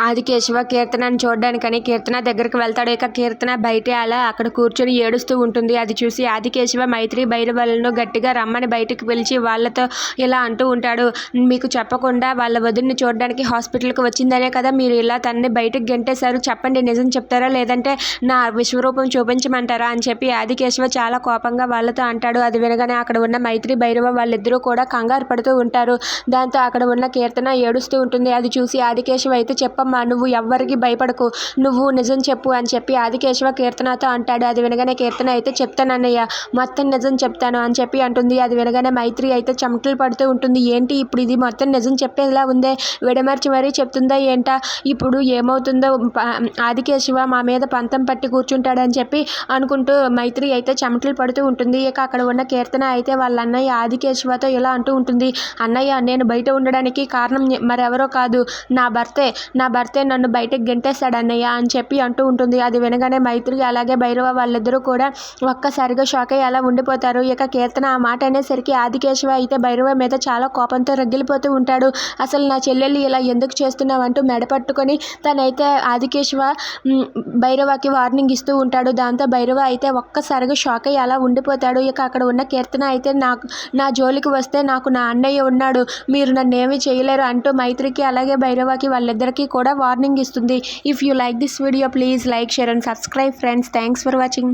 ఆదికేశవ కీర్తనని చూడడానికని కీర్తన దగ్గరికి వెళ్తాడు. ఇక కీర్తన బయటే అలా అక్కడ కూర్చొని ఏడుస్తూ ఉంటుంది. అది చూసి ఆదికేశవ మైత్రి బైరవలను గట్టిగా రమ్మని బయటికి పిలిచి వాళ్ళతో ఇలా అంటూ ఉంటాడు. మీకు చెప్పకుండా వాళ్ళ వదిలిని చూడడానికి హాస్పిటల్కి వచ్చిందనే కదా మీరు ఇలా తనని బయటకు గెంటేశారు. చెప్పండి నిజం చెప్తారా? లేదంటే నా విశ్వరూపం చూపించమంటారా? అని చెప్పి ఆదికేశవ చాలా కోపంగా వాళ్ళతో అంటాడు. అది వినగానే అక్కడ ఉన్న మైత్రి భైరవ వాళ్ళిద్దరూ కూడా కంగారు పడుతూ ఉంటారు. దాంతో అక్కడ ఉన్న కీర్తన ఏడుస్తూ ఉంటుంది. అది చూసి ఆదికేశవ అయితే అమ్మా నువ్వు ఎవ్వరికి భయపడకు. నువ్వు నిజం చెప్పు అని చెప్పి ఆదికేశవ కీర్తనతో అంటాడు. అది వినగానే కీర్తన అయితే చెప్తానన్నయ్య మొత్తం నిజం చెప్తాను అని చెప్పి అంటుంది. అది వినగానే మైత్రి అయితే చెమటలు పడుతూ ఉంటుంది. ఏంటి ఇప్పుడు ఇది? మొత్తం నిజం చెప్పేలా ఉందే? విడమర్చి మరీ చెప్తుందా ఏంటా? ఇప్పుడు ఏమవుతుందో ఆదికేశవ మా మీద పంతం పట్టి కూర్చుంటాడని చెప్పి అనుకుంటూ మైత్రి అయితే చెమటలు పడుతూ ఉంటుంది. ఇక అక్కడ ఉన్న కీర్తన అయితే వాళ్ళ అన్నయ్య ఆదికేశవతో ఇలా అంటూ ఉంటుంది. అన్నయ్య నేను బయట ఉండడానికి కారణం మరెవరో కాదు. నా భర్తే నా భర్త నన్ను బయటకు గెంటేస్తాడు అన్నయ్య అని చెప్పి అంటూ ఉంటుంది. అది వినగానే మైత్రి అలాగే భైరవ వాళ్ళిద్దరూ కూడా ఒక్కసారిగా షాక్ అయ్యి అలా ఉండిపోతారు. ఇక కీర్తన ఆ మాట అనేసరికి ఆదికేశవ అయితే భైరవ మీద చాలా కోపంతో రగిలిపోతూ ఉంటాడు. అసలు నా చెల్లెల్ని ఇలా ఎందుకు చేస్తున్నావు? అంటూ మెడపట్టుకొని తనైతే ఆదికేశవ భైరవకి వార్నింగ్ ఇస్తూ ఉంటాడు. దాంతో భైరవ అయితే ఒక్కసారిగా షాక్ అయ్యి అలా ఉండిపోతాడు. ఇక అక్కడ ఉన్న కీర్తన అయితే నాకు నా జోలికి వస్తే నాకు నా అన్నయ్య ఉన్నాడు. మీరు నన్ను ఏమీ చేయలేరు అంటూ మైత్రికి అలాగే భైరవకి వాళ్ళిద్దరికీ కూడా కూడా వార్నింగ్ ఇస్తుంది. If you like this video please like share and subscribe friends thanks for watching